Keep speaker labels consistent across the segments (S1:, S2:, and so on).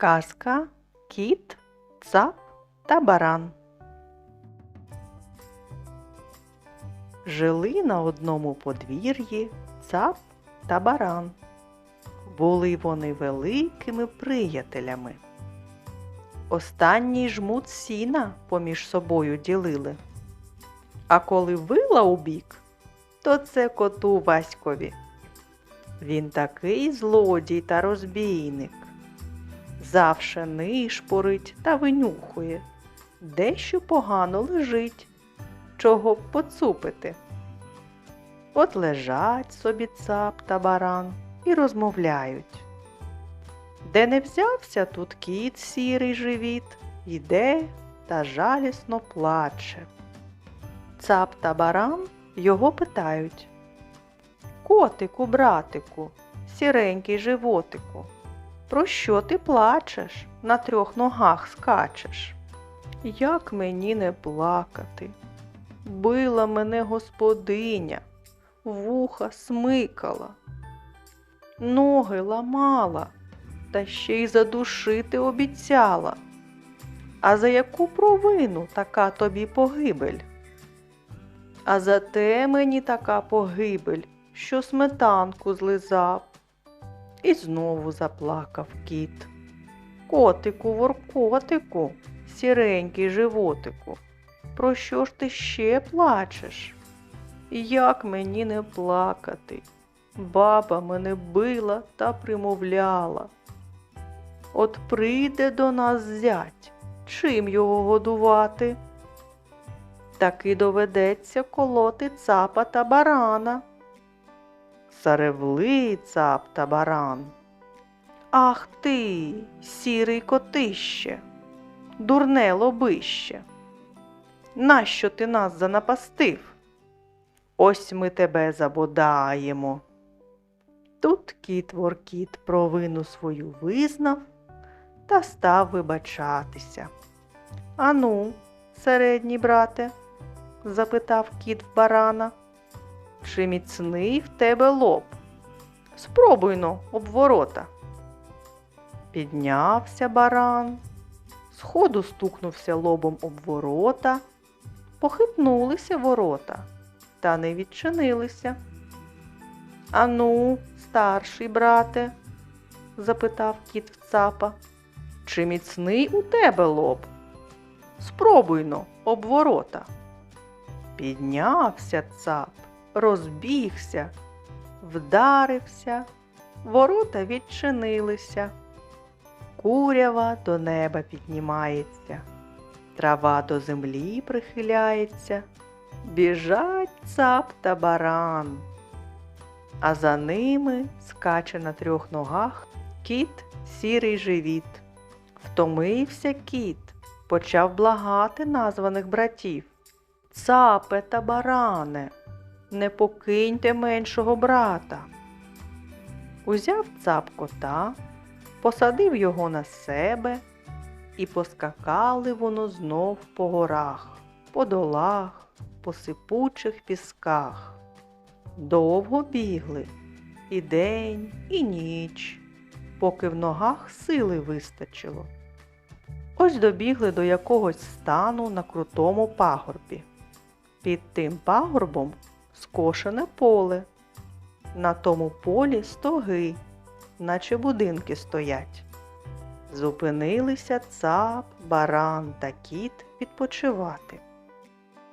S1: Казка, кіт, цап та баран. Жили на одному подвір'ї цап та баран. Були вони великими приятелями. Останній жмут сіна поміж собою ділили. А коли вила у бік, то це коту Васькові. Він такий злодій та розбійник. Завше нишпорить та винюхує, дещо погано лежить, чого б поцупити. От лежать собі цап та баран і розмовляють. Де не взявся тут кіт сірий живіт, йде та жалісно плаче. Цап та баран його питають. Котику, братику, сіренький животику, про що ти плачеш, на трьох ногах скачеш? Як мені не плакати? Била мене господиня, вуха смикала, ноги ламала, та ще й задушити обіцяла. А за яку провину така тобі погибель? А за те мені така погибель, що сметанку злизав. І знову заплакав кіт. Котику, воркотику, сіренький животику, про що ж ти ще плачеш? Як мені не плакати? Баба мене била та примовляла. От прийде до нас зять, чим його годувати? Таки доведеться колоти цапа та барана. Заревли цап та баран. Ах ти, сірий котище, дурне лобище. Нащо ти нас занапастив? Ось ми тебе забодаємо. Тут кіт Воркіт провину свою визнав та став вибачатися. Ану, середній брате, запитав кіт в барана, чи міцний в тебе лоб? Спробуйно обворота. Піднявся баран, сходу стукнувся лобом об ворота, похитнулися ворота та не відчинилися. Ану, старший брате, запитав кіт в цапа, чи міцний у тебе лоб? Спробуйно об ворота. Піднявся цап, розбігся, вдарився, ворота відчинилися. Курява до неба піднімається, трава до землі прихиляється, біжать цап та баран. А за ними скаче на трьох ногах кіт сірий живіт. Втомився кіт, почав благати названих братів. Цапе та баране, не покиньте меншого брата. Узяв цап кота, посадив його на себе, і поскакали воно знов по горах, по долах, по сипучих пісках. Довго бігли і день, і ніч, поки в ногах сили вистачило. Ось добігли до якогось стану на крутому пагорбі. Під тим пагорбом скошене поле. На тому полі стоги, наче будинки стоять. Зупинилися цап, баран та кіт відпочивати.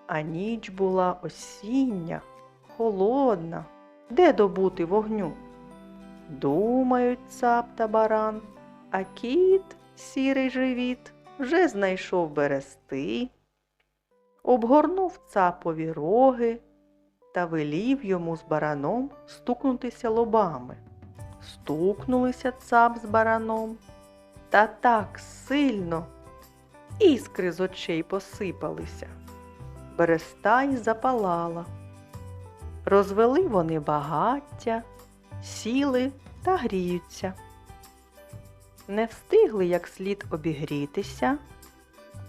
S1: А ніч була осіння, холодна. Де добути вогню? Думають цап та баран, а кіт, сірий живіт, вже знайшов берести, обгорнув цапові роги та велів йому з бараном стукнутися лобами. Стукнулися цап з бараном, та так сильно іскри з очей посипалися. Береста й запалала. Розвели вони багаття, сіли та гріються. Не встигли як слід обігрітися.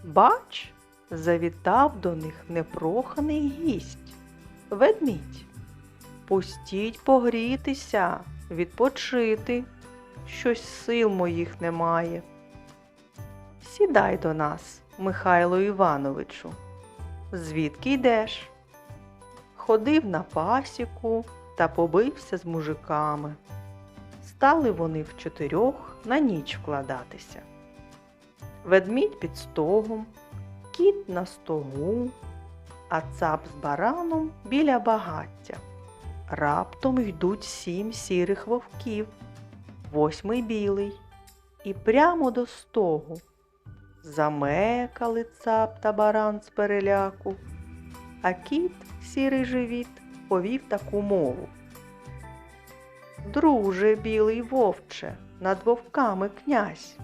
S1: Бач, завітав до них непроханий гість, ведмідь. Пустіть погрітися, відпочити. Щось сил моїх немає. Сідай до нас, Михайло Івановичу. Звідки йдеш? Ходив на пасіку та побився з мужиками. Стали вони в чотирьох на ніч вкладатися. Ведмідь під стогом, кіт на стогу, а цап з бараном біля багаття. Раптом йдуть сім сірих вовків, восьмий білий, і прямо до стогу. Замекали цап та баран з переляку, а кіт, сірий живіт, повів таку мову. Друже білий вовче, над вовками князь,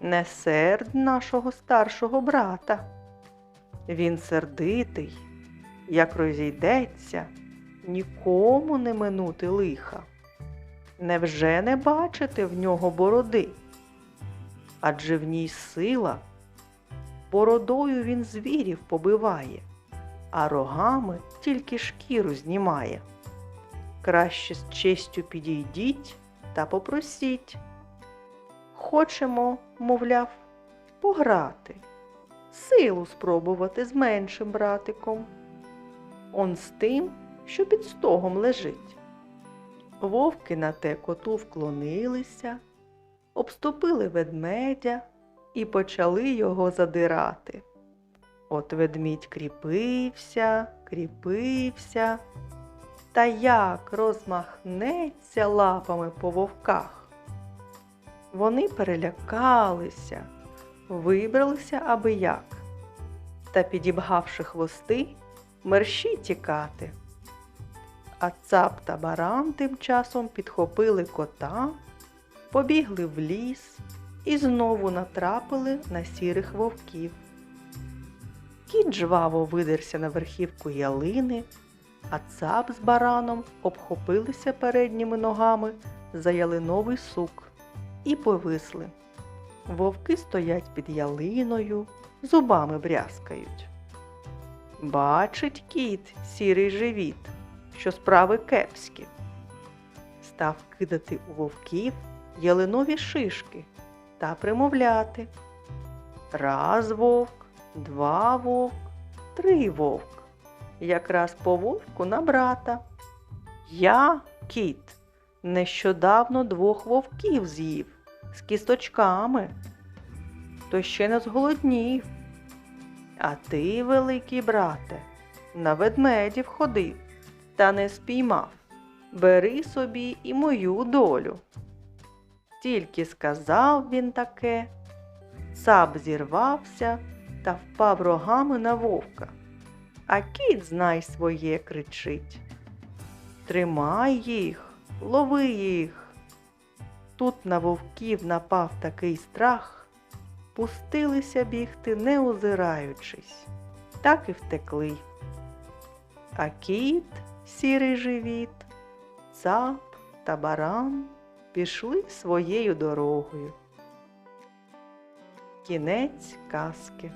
S1: не серд нашого старшого брата. Він сердитий, як розійдеться, нікому не минути лиха. Невже не бачите в нього бороди? Адже в ній сила, бородою він звірів побиває, а рогами тільки шкіру знімає. Краще з честю підійдіть та попросіть. Хочемо, мовляв, пограти, силу спробувати з меншим братиком. Он з тим, що під стогом лежить. Вовки на те коту вклонилися, обступили ведмедя і почали його задирати. От ведмідь кріпився, кріпився, та як розмахнеться лапами по вовках. Вони перелякалися, вибралися аби як, та, підібгавши хвости, мерщі тікати. А цап та баран тим часом підхопили кота, побігли в ліс і знову натрапили на сірих вовків. Кіт жваво видерся на верхівку ялини, а цап з бараном обхопилися передніми ногами за ялиновий сук і повисли. Вовки стоять під ялиною, зубами брязкають. Бачить кіт сірий живіт, що справи кепські. Став кидати у вовків ялинові шишки та примовляти. Раз вовк, два вовк, три вовк. Якраз по вовку на брата. Я, кіт, нещодавно двох вовків з'їв з кісточками, то ще не зголоднів. А ти, великий брате, на ведмедів ходив та не спіймав. Бери собі і мою долю. Тільки сказав він таке, цап зірвався та впав рогами на вовка. А кіт, знай своє, кричить. Тримай їх, лови їх. Тут на вовків напав такий страх, пустилися бігти, не озираючись, так і втекли. А кіт, сірий живіт, цап та баран пішли своєю дорогою. Кінець казки.